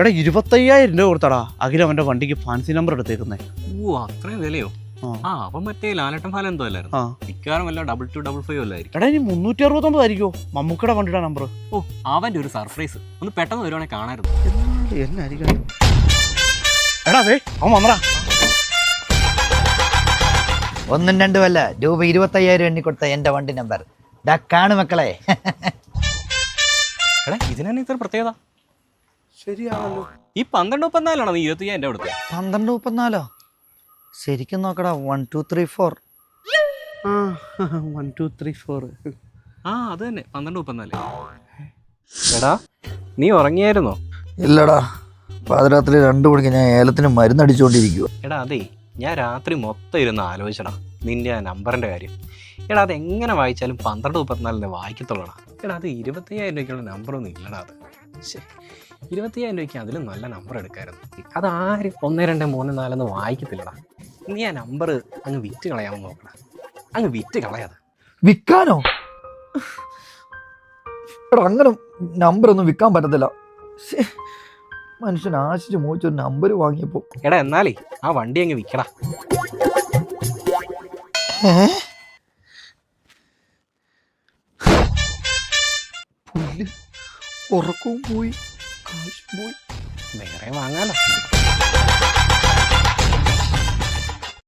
എടാ ഇരുപത്തയ്യായിരം രൂപ കൊടുത്തടാ. അഖില അവന്റെ വണ്ടിക്ക് ഫാൻസി നമ്പർ എടുത്തേക്കുന്നേ. ഓ അത്രയും വിലയോ? ആ. മറ്റേ ലാലട്ടൻ ഫാൻ എന്തോ അല്ലായിരുന്നു. മിക്കവാറും വല്ല ഡബിൾ ടു ഡബിൾ ഫൈവ് അല്ലായിരിക്കും എടാ ഇനി മുന്നൂറ്റി അറുപത്തൊമ്പത് ആയിരിക്കോ? മമ്മൂക്കയുടെ വണ്ടിയുടെ നമ്പർ ഓ അവന്റെ ഒരു സർപ്രൈസ് ഒന്ന് പെട്ടെന്ന് കാണായിരുന്നു എന്നായിരിക്കും? എടാ അതെ അവൻ വന്നടാ. ഒന്നും രണ്ടുമല്ല രൂപ ഇരുപത്തയ്യായിരം എണ്ണി കൊടുത്ത എന്റെ വണ്ടി നമ്പർ ഡാ കാണു മക്കളെ. എടാ ഇതിനാണ് ഇത്ര പ്രത്യേകത? ശരിയാണല്ലോ. ഈ പന്ത്രണ്ട് മുപ്പത്തിനാലാണോ നീ ഇരുപത്തി എന്റെ അടുത്ത് പന്ത്രണ്ട് മുപ്പത്തിനാലോ? ശരിക്കും നോക്കടാ വൺ ടു ത്രീ ഫോർ ആ വൺ ടു ത്രീ ഫോർ ആ അത് തന്നെ പന്ത്രണ്ട് മുപ്പത്തിനാല്. എടാ നീ ഉറങ്ങിയായിരുന്നോ? ഇല്ലടാ പാതിരാത്രി രണ്ടു മണിക്ക് ഞാൻ ഏലത്തിന് മരുന്നടിച്ചുകൊണ്ടിരിക്കുക എടാ അതെ ഞാൻ രാത്രി മൊത്തം ഇരുന്ന് ആലോചിച്ചടാ നിന്റെ ആ നമ്പറിന്റെ കാര്യം. എടാ അത് എങ്ങനെ വായിച്ചാലും പന്ത്രണ്ട് മുപ്പത്തിനാലിന് വായിക്കത്തുള്ളടാ. എടാ അത് ഇരുപത്തയ്യായിരം രൂപയ്ക്കുള്ള നമ്പറൊന്നും ഇല്ലടാ അത്. ശ്ശേ ഇരുപത്തയ്യായിരം രൂപയ്ക്ക് അതിലും നല്ല നമ്പർ എടുക്കായിരുന്നു. അത് ആരും ഒന്ന് രണ്ട് മൂന്ന് നാലെന്ന് വായിക്കത്തില്ലടാ. നീ ആ നമ്പർ അങ്ങ് വിറ്റ് കളയാമെന്ന് നോക്കടാ. അങ്ങ് വിറ്റ് കളയാതെ വിൽക്കാനോ? എടാ അങ്ങനെ നമ്പർ ഒന്നും വിൽക്കാൻ പറ്റത്തില്ല. മനുഷ്യൻ ആശിച്ച് മോഹിച്ചൊരു നമ്പർ വാങ്ങിയപ്പോ. എടാ എന്നാലേ ആ വണ്ടി അങ്ങ് വിൽക്കടാ പുല്ല്. ഉറക്കവും പോയി. കാശ് പോയി. വേറെ വാങ്ങാലോ.